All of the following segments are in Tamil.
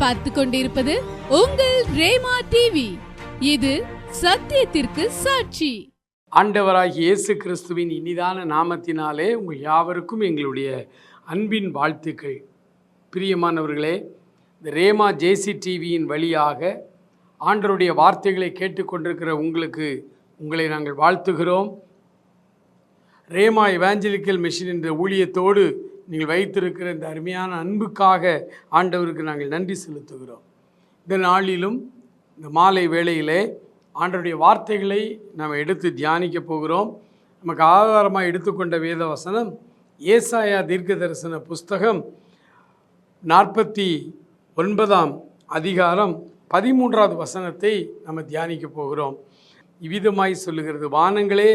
பார்த்து கொண்டிருப்பது உங்கள் ரேமா டிவி இது சத்தியத்திற்கு சாட்சி. ஆண்டவராகிய இயேசு கிறிஸ்துவின் இனிதான நாமத்தினாலே உங்கள் யாவருக்கும் எங்களுடைய அன்பின் வாழ்த்துக்கள். பிரியமானவர்களே இந்த ரேமா ஜேசி டிவியின் வழியாக ஆண்டவருடைய வார்த்தைகளை கேட்டுக்கொண்டிருக்கிற உங்களுக்கு உங்களை நாங்கள் வாழ்த்துகிறோம். ரேமா இவாஞ்சலிக்கல் மிஷின் என்ற ஊழியத்தோடு நீங்கள் வைத்திருக்கிற இந்த அருமையான அன்புக்காக ஆண்டவருக்கு நாங்கள் நன்றி செலுத்துகிறோம். இந்த நாளிலும் இந்த மாலை வேளையிலே ஆண்டவருடைய வார்த்தைகளை நாம் எடுத்து தியானிக்க போகிறோம். நமக்கு ஆதாரமாக எடுத்துக்கொண்ட வேத வசனம் ஏசாயா தீர்க்க தரிசன புஸ்தகம் நாற்பத்தி ஒன்பதாம் அதிகாரம் பதிமூன்றாவது வசனத்தை நம்ம தியானிக்க போகிறோம். இவ்விதமாய் சொல்லுகிறது வானங்களே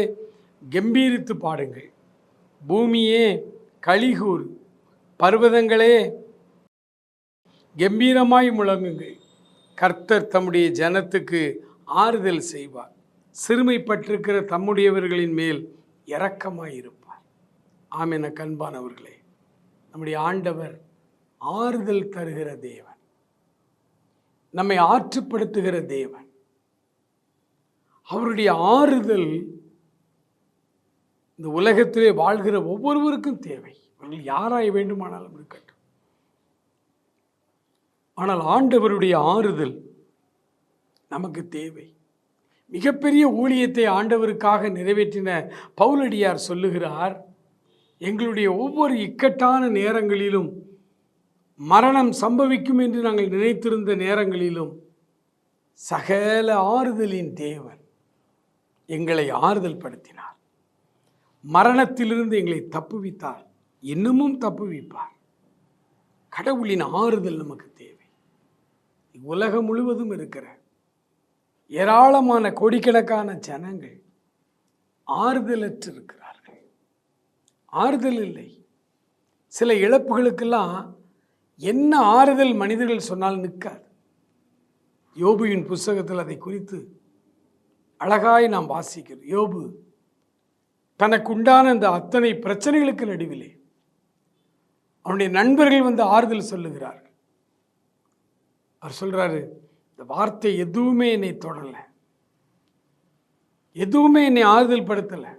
கம்பீரித்து பாடுங்கள். பூமியே கலிகூர் பர்வதங்களே கம்பீரமாய் முழங்குங்கள். கர்த்தர் தம்முடைய ஜனத்துக்கு ஆறுதல் செய்வார். சிறுமைப்பட்டிருக்கிற தம்முடையவர்களின் மேல் இரக்கமாய் இருப்பார் ஆமென. கண்பானவர்களே நம்முடைய ஆண்டவர் ஆறுதல் தருகிற தேவன். நம்மை ஆற்றுப்படுத்துகிற தேவன். அவருடைய ஆறுதல் இந்த உலகத்திலே வாழ்கிற ஒவ்வொருவருக்கும் தேவை. அவர்கள் யாராய் வேண்டுமானாலும் இருக்கட்டும். ஆனால் ஆண்டவருடைய ஆறுதல் நமக்கு தேவை. மிகப்பெரிய ஊழியத்தை ஆண்டவருக்காக நிறைவேற்றின பவுலடியார் சொல்லுகிறார் எங்களுடைய ஒவ்வொரு இக்கட்டான நேரங்களிலும் மரணம் சம்பவிக்கும் என்று நாங்கள் நினைத்திருந்த நேரங்களிலும் சகல ஆறுதலின் தேவன் எங்களை ஆறுதல் படுத்தினார் மரணத்திலிருந்து எங்களை தப்புவித்தார். இன்னமும் தப்புவிப்பார். கடவுளின் ஆறுதல் நமக்கு தேவை. உலகம் முழுவதும் இருக்கிற ஏராளமான கோடிக்கணக்கான ஜனங்கள் ஆறுதலற்று இருக்கிறார்கள். ஆறுதல் இல்லை. சில இழப்புகளுக்கெல்லாம் என்ன ஆறுதல் மனிதர்கள் சொன்னால் நிற்காது. யோபுவின் புஸ்தகத்தில் அதை குறித்து அழகாய் நாம் வாசிக்கிறோம். யோபு தனக்கு உண்டான அந்த அத்தனை பிரச்சனைகளுக்கு நடுவிலே அவனுடைய நண்பர்கள் வந்து ஆறுதல் சொல்லுகிறார்கள். அவர் சொல்கிறாரு இந்த வார்த்தை எதுவுமே என்னை தொடரலை எதுவுமே என்னை ஆறுதல் படுத்தலை.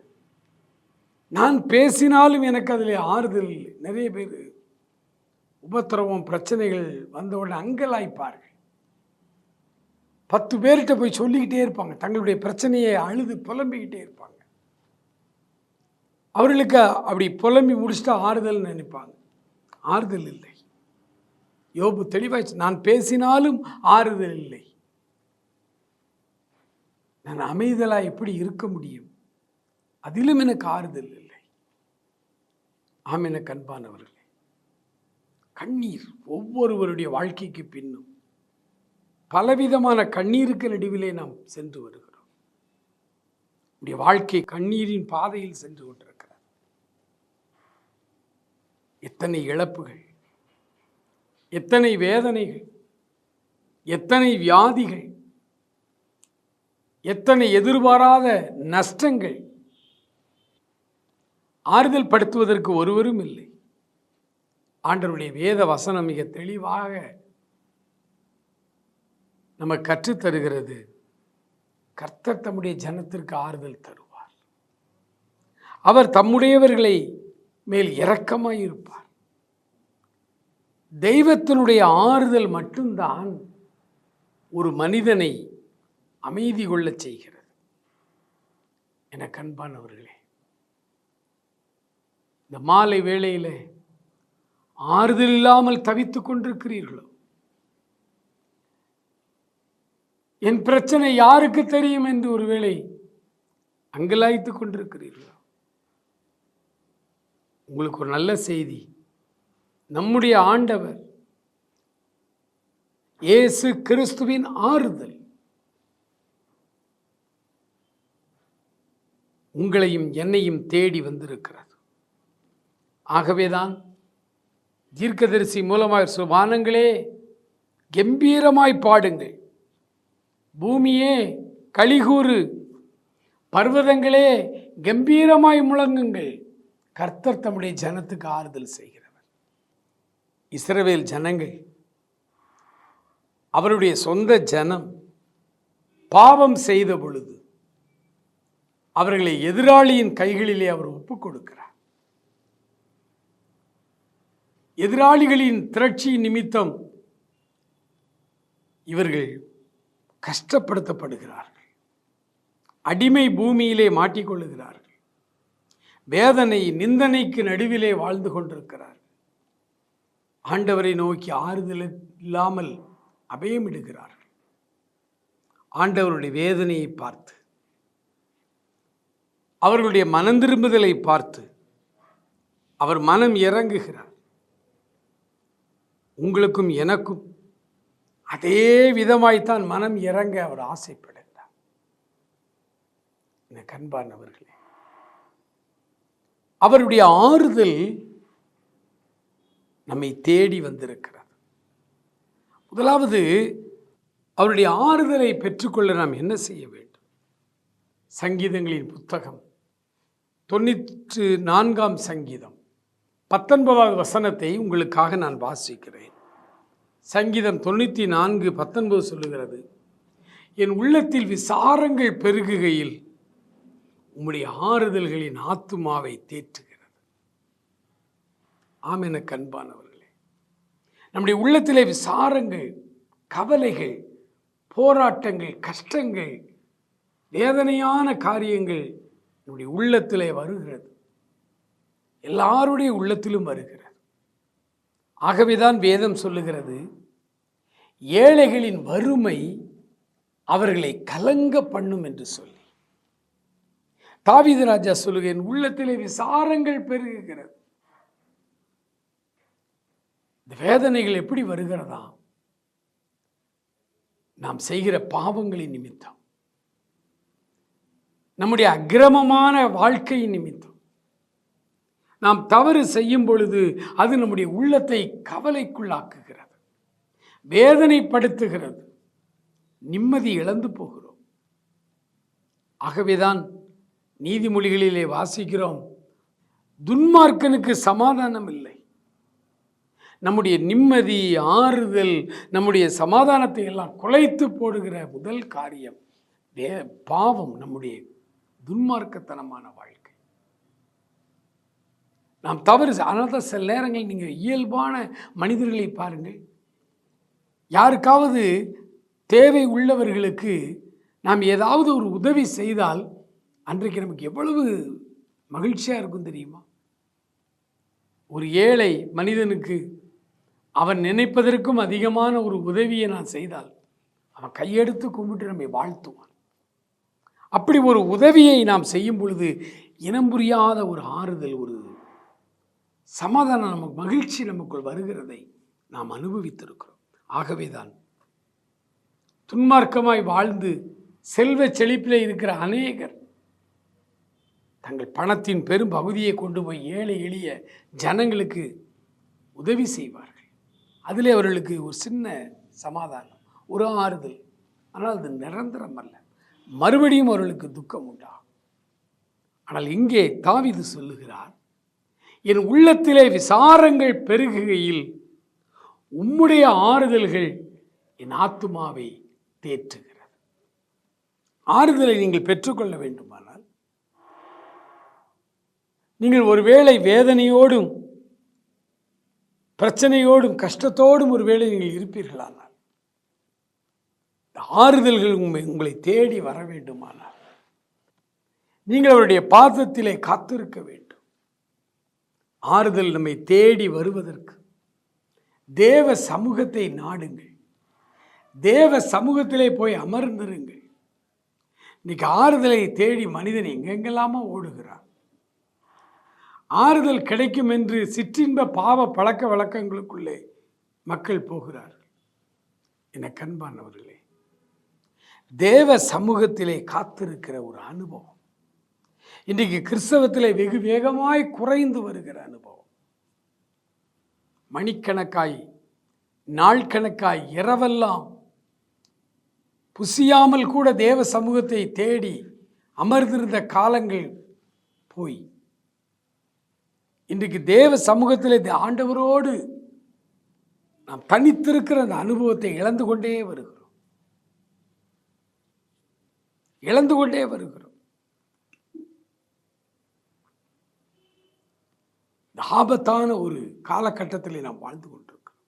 நான் பேசினாலும் எனக்கு அதில் ஆறுதல் இல்லை. நிறைய பேர் உபத்திரவம் பிரச்சனைகள் வந்தவுடனே அங்கலாய்ப்பார்கள். பத்து பேர்கிட்ட போய் சொல்லிக்கிட்டே இருப்பாங்க. தங்களுடைய பிரச்சனையை அழுது புலம்பிக்கிட்டே இருப்பாங்க. அவர்களுக்கு அப்படி புலம்பி முடிச்சுட்டு ஆறுதல் நினைப்பாங்க. ஆறுதல் இல்லை. யோபு தெளிவாச்சு நான் பேசினாலும் ஆறுதல் இல்லை. நான் அமைதலா எப்படி இருக்க முடியும்? அதிலும் எனக்கு ஆறுதல் இல்லை. ஆம் ஆமென கண்பானவர்களே கண்ணீர் ஒவ்வொருவருடைய வாழ்க்கைக்கு பின்னும் பலவிதமான கண்ணீருக்கு நடுவிலே நாம் சென்று வருகிறோம். நம்முடைய வாழ்க்கை கண்ணீரின் பாதையில் சென்று கொண்டிருக்கிறோம் எத்தனை இழப்புகள் எத்தனை வேதனைகள் எத்தனை வியாதிகள் எத்தனை எதிர்பாராத நஷ்டங்கள். ஆறுதல் படுத்துவதற்கு ஒருவரும் இல்லை. ஆண்டவருடைய வேத வசனம் மிக தெளிவாக நம்ம கற்றுத்தருகிறது கர்த்தர் தம்முடைய ஜனத்திற்கு ஆறுதல் தருவார். அவர் தம்முடையவர்களை மேல் இரக்கமாய் இருப்பார். தெய்வத்தினுடைய ஆறுதல் மட்டும்தான் ஒரு மனிதனை அமைதி கொள்ளச் செய்கிறது. என கண்பானவர்களே இந்த மாலை வேளையில் ஆறுதல் இல்லாமல் தவித்துக் கொண்டிருக்கிறீர்களோ? என் பிரச்சனை யாருக்கு தெரியும் என்று ஒருவேளை அங்கலாய்த்து கொண்டிருக்கிறீர்களோ? உங்களுக்கு ஒரு நல்ல செய்தி. நம்முடைய ஆண்டவர் இயேசு கிறிஸ்துவின் ஆறுதல். உங்களையும் என்னையும் தேடி வந்திருக்கிறது. ஆகவேதான் தீர்க்கதரிசி மூலமாக சுபானங்களே கம்பீரமாய் பாடுங்கள். பூமியே கலிகூறு பர்வதங்களே கம்பீரமாய் முழங்குங்கள். கர்த்தர் தம்முடைய ஜனத்துக்கு ஆறுதல் செய்கிறவர். இஸ்ரவேல் ஜனங்கள் அவருடைய சொந்த ஜனம் பாவம் செய்த பொழுது அவர்களை எதிராளியின் கைகளிலே அவர் ஒப்புக் கொடுக்கிறார் எதிராளிகளின் திரட்சி நிமித்தம் இவர்கள் கஷ்டப்படுத்தப்படுகிறார்கள். அடிமை பூமியிலே மாட்டிக்கொள்ளுகிறார்கள். வேதனை நிந்தனைக்கு நடுவிலே வாழ்ந்து கொண்டிருக்கிறார். ஆண்டவரை நோக்கி ஆறுதல் இல்லாமல் அபயமிடுகிறார்கள் ஆண்டவருடைய வேதனையை பார்த்து அவர்களுடைய மனம் திரும்புதலை பார்த்து அவர் மனம் இறங்குகிறார். உங்களுக்கும் எனக்கும் அதே விதமாய்த்தான் மனம் இறங்க அவர் ஆசைப்படுகிறார் என கண்பானவர்களே அவருடைய ஆறுதல் நம்மை தேடி வந்திருக்கிறது. முதலாவது அவருடைய ஆறுதலை பெற்றுக்கொள்ள நாம் என்ன செய்ய வேண்டும்? சங்கீதங்களின் புத்தகம். தொண்ணூற்று நான்காம் சங்கீதம். பத்தொன்பதாவது வசனத்தை உங்களுக்காக நான் வாசிக்கிறேன். சங்கீதம் தொண்ணூற்றி நான்கு பத்தொன்பது சொல்லுகிறது என் உள்ளத்தில் விசாரங்கள் பெருகுகையில் உம்முடைய ஆறுதல்களின் ஆத்துமாவை தேற்றுகிறது. ஆமென கண்பானவர்களே. நம்முடைய உள்ளத்திலே விசாரங்கள் கவலைகள் போராட்டங்கள் கஷ்டங்கள் வேதனையான காரியங்கள் நம்முடைய உள்ளத்திலே வருகிறது. எல்லாருடைய உள்ளத்திலும் வருகிறது. ஆகவேதான் வேதம் சொல்லுகிறது ஏழைகளின் வறுமை அவர்களை கலங்க பண்ணும் என்று சொல்லி. தாவீது ராஜா சொல்லுகிறேன் உள்ளத்திலே விசாரங்கள் பெருகுகிறது. இந்த வேதனைகள் எப்படி வருகிறதா? நாம் செய்கிற பாவங்களின் நிமித்தம். நம்முடைய அக்கிரமமான வாழ்க்கையின் நிமித்தம். நாம் தவறு செய்யும் பொழுது அது நம்முடைய உள்ளத்தை கவலைக்குள்ளாக்குகிறது. வேதனைப்படுத்துகிறது. நிம்மதி இழந்து போகிறோம். ஆகவேதான் நீதிமொழிகளிலே வாசிக்கிறோம். துன்மார்க்கனுக்கு சமாதானம் இல்லை நம்முடைய நிம்மதி ஆறுதல் நம்முடைய சமாதானத்தை எல்லாம் குலைத்து போடுகிற முதல் காரியம் வே பாவம் நம்முடைய துன்மார்க்கத்தனமான வாழ்க்கை. நாம் தவறு அதனால தான் சில நேரங்கள் நீங்கள் இயல்பான மனிதர்களை பாருங்கள். யாருக்காவது தேவை உள்ளவர்களுக்கு நாம் ஏதாவது ஒரு உதவி செய்தால் அன்றைக்கு நமக்கு எவ்வளவு மகிழ்ச்சியாக இருக்கும் தெரியுமா? ஒரு ஏழை மனிதனுக்கு அவன் நினைப்பதற்கும் அதிகமான ஒரு உதவியை நான் செய்தால் அவன் கையெடுத்து கும்பிட்டு நம்மை வாழ்த்துவான். அப்படி ஒரு உதவியை நாம் செய்யும் பொழுது இனம் புரியாத ஒரு ஆறுதல் ஒரு சமாதானம் நமக்கு மகிழ்ச்சி நமக்குள் வருகிறதை நாம் அனுபவித்திருக்கிறோம். ஆகவேதான் துன்மார்க்கமாய் வாழ்ந்து செல்வ செழிப்பில் இருக்கிற அநேகர் தங்கள் பணத்தின் பெரும் பகுதியை கொண்டு போய் ஏழை எளிய ஜனங்களுக்கு உதவி செய்வார்கள். அதிலே அவர்களுக்கு ஒரு சின்ன சமாதானம் ஒரு ஆறுதல். ஆனால் அது நிரந்தரம் அல்ல. மறுபடியும் அவர்களுக்கு துக்கம் உண்டாகும். ஆனால் இங்கே தாவிது சொல்லுகிறார் என் உள்ளத்திலே விசாரங்கள் பெருகுகையில் உம்முடைய ஆறுதல்கள் என் ஆத்துமாவை தேற்றுகிறது. ஆறுதலை நீங்கள் பெற்றுக்கொள்ள வேண்டுமா? நீங்கள் ஒருவேளை வேதனையோடும் பிரச்சனையோடும் கஷ்டத்தோடும் ஒருவேளை நீங்கள் இருப்பீர்களானால் ஆறுதல்கள் உண்மை உங்களை தேடி வர வேண்டுமானால் நீங்கள் அவருடைய பாதத்திலே காத்திருக்க வேண்டும். ஆறுதல் நம்மை தேடி வருவதற்கு. தேவ சமூகத்தை நாடுங்கள். தேவ சமூகத்திலே போய் அமர்ந்திருங்கள். இன்னைக்கு ஆறுதலை தேடி மனிதன் எங்கெங்கெல்லாமோ ஓடுகிறான். ஆறுதல் கிடைக்கும் என்று சிற்றின்ப பாவ பழக்க வழக்கங்களுக்குள்ளே மக்கள் போகிறார்கள். என கண்பானவர்களே தேவ சமூகத்திலே காத்திருக்கிற ஒரு அனுபவம். இன்றைக்கு கிறிஸ்தவத்திலே வெகு வேகமாய் குறைந்து வருகிற அனுபவம். மணிக்கணக்காய் நாள் கணக்காய் இரவெல்லாம் புசியாமல் கூட தேவ சமூகத்தை தேடி அமர்ந்திருந்த காலங்கள் போய் இன்றைக்கு தேவ சமூகத்தில் இந்த ஆண்டவரோடு நாம் தனித்திருக்கிற அந்த அனுபவத்தை இழந்து கொண்டே வருகிறோம். இழந்து கொண்டே வருகிறோம். ஆபத்தான ஒரு காலகட்டத்தில் நாம் வாழ்ந்து கொண்டிருக்கிறோம்.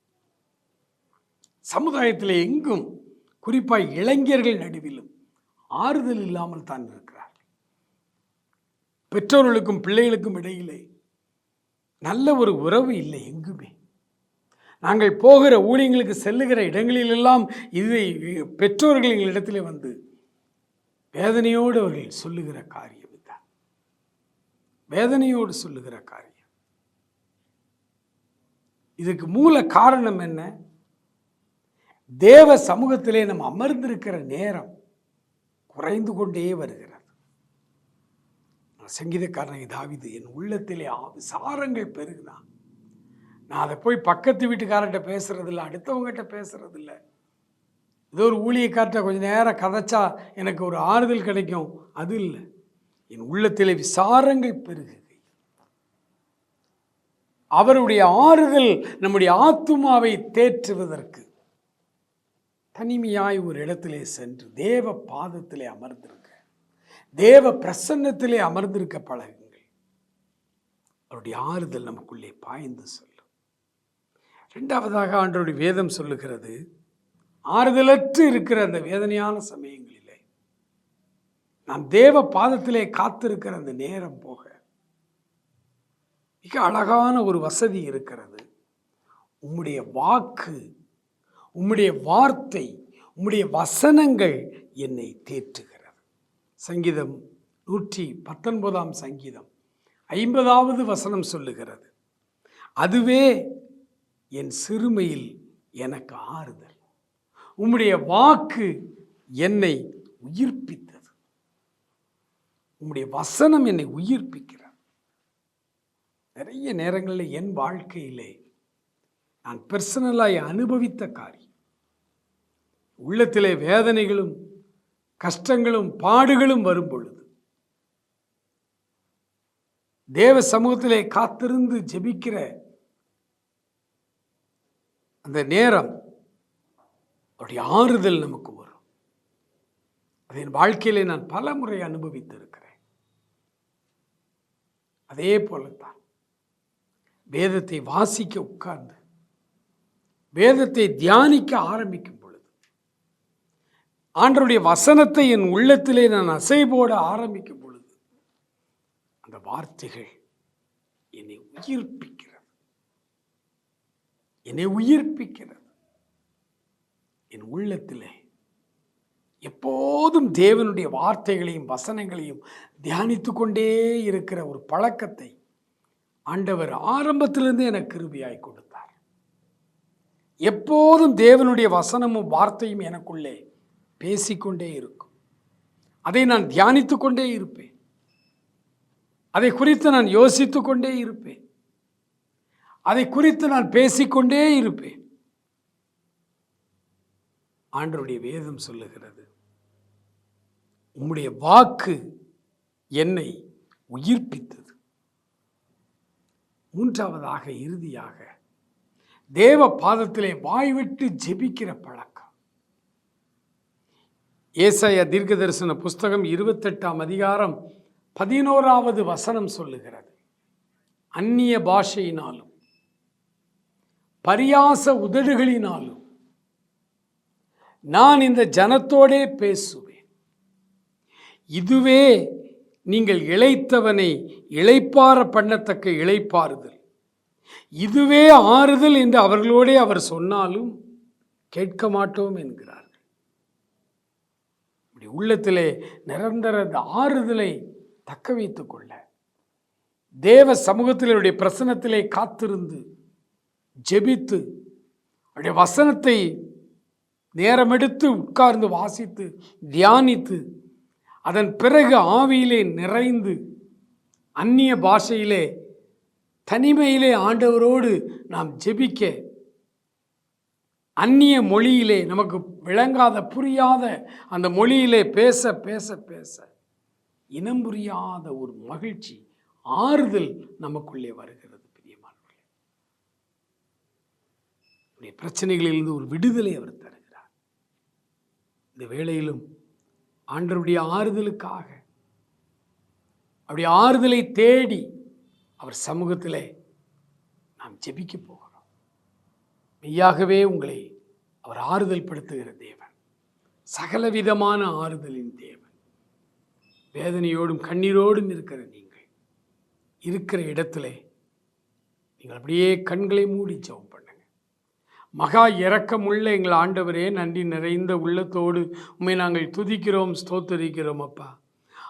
சமுதாயத்தில் எங்கும் குறிப்பாக இளைஞர்கள் நடுவிலும் ஆறுதல் இல்லாமல் தான் இருக்கிறார்கள். பெற்றோர்களுக்கும் பிள்ளைகளுக்கும் இடையிலே நல்ல ஒரு உறவு இல்லை எங்குமே. நாங்கள் போகிற ஊழியங்களுக்கு செல்லுகிற இடங்களிலெல்லாம் இதை பெற்றோர்கள் எங்களிடத்திலே வந்து வேதனையோடு அவர்கள் சொல்லுகிற காரியம் இதுதான். வேதனையோடு சொல்லுகிற காரியம். இதுக்கு மூல காரணம் என்ன? தேவ சமூகத்திலே நம்ம அமர்ந்திருக்கிற நேரம் குறைந்து கொண்டே வருகிறது. சங்கீதக்காரனை தாவிது என் உள்ளத்திலே ஆ- விசாரங்கள் பெருகுதான் நான் அதை போய் பக்கத்து வீட்டுக்காரர்கிட்ட பேசுகிறதில்ல அடுத்தவங்ககிட்ட பேசுகிறதில்ல ஏதோ ஒரு ஊழியக்கார்ட்ட கொஞ்சம் நேரம் கதைச்சா எனக்கு ஒரு ஆறுதல் கிடைக்கும். அது இல்லை. என் உள்ளத்திலே விசாரங்கள் பெருகுது. அவருடைய ஆறுதல் நம்முடைய ஆத்துமாவை தேற்றுவதற்கு தனிமையாய் ஒரு இடத்திலே சென்று தேவ பாதத்திலே அமர்ந்திருக்க தேவ பிரசன்னத்திலே அமர்ந்திருக்க பழகுங்கள். அவருடைய ஆறுதல் நமக்குள்ளே பாய்ந்து செல்லும். ரெண்டாவதாக ஆண்டவருடைய வேதம் சொல்லுகிறது ஆறுதலற்று இருக்கிற அந்த வேதனையான சமயங்களிலே நாம் தேவ பாதத்திலே காத்திருக்கிற அந்த நேரம் போக மிக அழகான ஒரு வசதி இருக்கிறது. உம்முடைய வாக்கு உம்முடைய வார்த்தை உம்முடைய வசனங்கள் என்னை தேற்றுகிறது. சங்கீதம் நூற்றி பத்தொன்பதாம் சங்கீதம் ஐம்பதாவது வசனம் சொல்லுகிறது. அதுவே என் சிறுமையில் எனக்கு ஆறுதல். உம்முடைய வாக்கு என்னை உயிர்ப்பித்தது. உம்முடைய வசனம் என்னை உயிர்ப்பிக்கிறது. நிறைய நேரங்களில் என் வாழ்க்கையிலே நான் பர்சனலாய் அனுபவித்த காரியம். உள்ளத்திலே வேதனைகளும் கஷ்டங்களும் பாடுகளும் வரும் பொழுது தேவ சமூகத்திலே காத்திருந்து ஜெபிக்கிற அந்த நேரம் அவருடைய ஆறுதல் நமக்கு வரும். அதை என் வாழ்க்கையிலே நான் பல முறை அனுபவித்திருக்கிறேன். அதே போலத்தான் வேதத்தை வாசிக்க உட்கார்ந்து வேதத்தை தியானிக்க ஆரம்பிக்கும் ஆண்டருடைய வசனத்தை என் உள்ளத்திலே நான் அசை போட ஆரம்பிக்கும் பொழுது அந்த வார்த்தைகள் என்னை உயிர்ப்பிக்கிறது. என்னை உயிர்ப்பிக்கிறது. என் உள்ளத்திலே எப்போதும் தேவனுடைய வார்த்தைகளையும் வசனங்களையும் தியானித்து கொண்டே இருக்கிற ஒரு பழக்கத்தை ஆண்டவர் ஆரம்பத்திலிருந்து எனக்கு கிருபியாய் கொடுத்தார். எப்போதும் தேவனுடைய வசனமும் வார்த்தையும் எனக்குள்ளே பேசிக்கொண்டே இருக்கும். அதை நான் தியானித்து கொண்டே இருப்பேன். அதை குறித்து நான் யோசித்து கொண்டே இருப்பேன். அதை குறித்து நான் பேசிக்கொண்டே இருப்பேன். ஆண்டருடைய வேதம் சொல்லுகிறது உம்முடைய வாக்கு என்னை உயிர்ப்பித்தது. மூன்றாவதாக இறுதியாக தேவ பாதத்திலே வாய்விட்டு ஜெபிக்கிற பழக்கம். ஏசைய தீர்க்க தரிசன புஸ்தகம் இருபத்தெட்டாம் அதிகாரம் பதினோராவது வசனம் சொல்லுகிறது. அந்நிய பாஷையினாலும் பரியாச உதடுகளினாலும் நான் இந்த ஜனத்தோடே பேசுவேன். இதுவே நீங்கள் இழைத்தவனை இழைப்பார பண்ணத்தக்க இழைப்பாறுதல். இதுவே ஆறுதல் என்று அவர்களோடே அவர் சொன்னாலும் கேட்க மாட்டோம் என்கிறார். இப்படி உள்ளத்திலே நிரந்தர ஆறுதலை தக்க வைத்து கொள்ள தேவ சமூகத்தினுடைய பிரசனத்திலே காத்திருந்து ஜெபித்து அவருடைய வசனத்தை நேரமெடுத்து உட்கார்ந்து வாசித்து தியானித்து அதன் பிறகு ஆவியிலே நிறைந்து அந்நிய பாஷையிலே தனிமையிலே ஆண்டவரோடு நாம் ஜெபிக்க அந்நிய மொழியிலே நமக்கு விளங்காத புரியாத அந்த மொழியிலே பேச பேச பேச இனம் புரியாத ஒரு மகிழ்ச்சி ஆறுதல் நமக்குள்ளே வருகிறது பிரியமானவர்களே. உடைய பிரச்சனைகளிலிருந்து ஒரு விடுதலை அவர் தருகிறார். இந்த வேளையிலும் ஆண்டருடைய ஆறுதலுக்காக அவருடைய ஆறுதலை தேடி அவர் சமூகத்திலே நாம் ஜெபிக்க போகிறோம். மெய்யாகவே உங்களை அவர் ஆறுதல் படுத்துகிற தேவன். சகலவிதமான ஆறுதலின் தேவன். வேதனையோடும் கண்ணீரோடும் இருக்கிற நீங்கள். இருக்கிற இடத்துல நீங்கள் அப்படியே கண்களை மூடி ஜெபம் பண்ணுங்க. மகா இரக்கமுள்ள எங்கள் ஆண்டவரே நன்றி நிறைந்த உள்ளத்தோடு உம்மை நாங்கள் துதிக்கிறோம் ஸ்தோத்தரிக்கிறோம் அப்பா.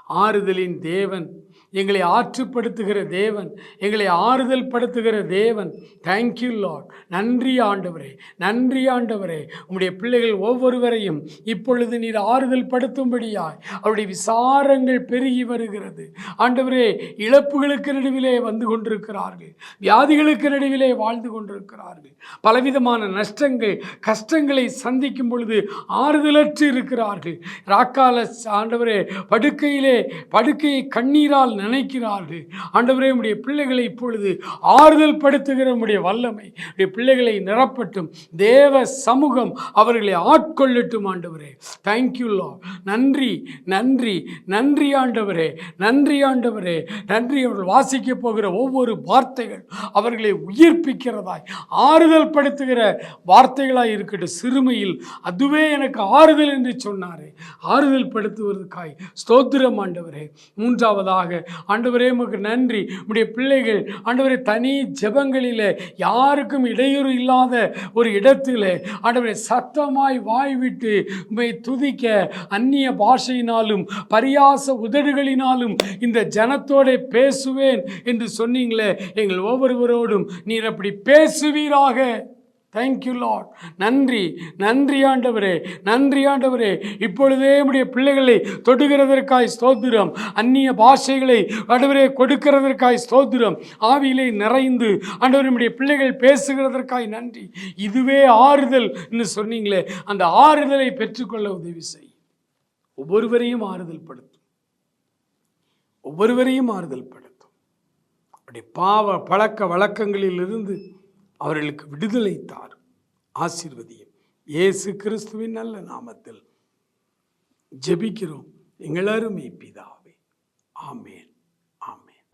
ஆறுதலின் தேவன் எங்களை ஆற்றுப்படுத்துகிற தேவன் எங்களை ஆறுதல் படுத்துகிற தேவன் தேங்க்யூ லார்ட் நன்றி ஆண்டவரே. நன்றி ஆண்டவரே. உம்முடைய பிள்ளைகள் ஒவ்வொருவரையும் இப்பொழுது நீர் ஆறுதல் படுத்தும்படியாய் அவருடைய விசாரங்கள் பெருகி வருகிறது. ஆண்டவரே இழப்புகளுக்கு நடுவிலே வந்து கொண்டிருக்கிறார்கள். வியாதிகளுக்கு நடுவிலே வாழ்ந்து கொண்டிருக்கிறார்கள். பலவிதமான நஷ்டங்கள் கஷ்டங்களை சந்திக்கும் பொழுது ஆறுதலற்று இருக்கிறார்கள். ராக்கால ஆண்டவரே படுக்கையிலே படுக்கையை கண்ணீரால் நினைக்கிறார்கள். ஆண்டவரே உடைய பிள்ளைகளை இப்பொழுது ஆறுதல் படுத்துகிற உடைய வல்லமை உடைய பிள்ளைகளை நிரப்பட்டும். தேவ சமூகம் அவர்களை ஆட்கொள்ளட்டும் ஆண்டவரே. தேங்க்யூ லா நன்றி நன்றி நன்றி ஆண்டவரே. நன்றி ஆண்டவரே. நன்றி அவர்கள் வாசிக்க போகிற ஒவ்வொரு வார்த்தைகள் அவர்களை உயிர்ப்பிக்கிறதாய். ஆறுதல் படுத்துகிற வார்த்தைகளாய் இருக்கட்டும். சிறுமையில் அதுவே எனக்கு ஆறுதல் என்று சொன்னாரே. ஆறுதல் படுத்துவதற்காய் ஸ்தோத்திரம் ஆண்டவரே. மூன்றாவதாக ஆண்டவரே உமக்கு நன்றி. உடைய பிள்ளைகள் ஆண்டவரே தனி ஜபங்களில் யாருக்கும் இடையூறு இல்லாத ஒரு இடத்துல ஆண்டவரே சத்தமாய் வாய் விட்டு துதிக்க அந்நிய பாஷையினாலும் பரியாச உதடுகளினாலும் இந்த ஜனத்தோட பேசுவேன் என்று சொன்னீங்களே எங்கள் ஒவ்வொருவரோடும் நீர் அப்படி பேசுவீராக. தேங்க்யூ லாட் நன்றி நன்றி ஆண்டவரே நன்றி ஆண்டவரே. இப்பொழுதே உடைய பிள்ளைகளை தொடுகிறதற்காய் ஸ்தோத்திரம். அந்நிய பாஷைகளை ஆண்டவரே கொடுக்கிறதற்காய் ஸ்தோத்திரம். ஆவியிலே நிறைந்து ஆண்டவர் நம்முடைய பிள்ளைகள் பேசுகிறதற்காய் நன்றி. இதுவே ஆறுதல் என்று சொன்னீங்களே அந்த ஆறுதலை பெற்றுக்கொள்ள உதவி செய். ஒவ்வொருவரையும் ஆறுதல் படுத்தும். ஒவ்வொருவரையும் ஆறுதல் படுத்தும். அப்படி பாவ பழக்க வழக்கங்களிலிருந்து அவர்களுக்கு விடுதலை தார் ஆசீர்வதியும். இயேசு கிறிஸ்துவின் நல்ல நாமத்தில் ஜெபிக்கிறோம். எங்கள் அருமை பிதாவே. ஆமேன். ஆமேன்.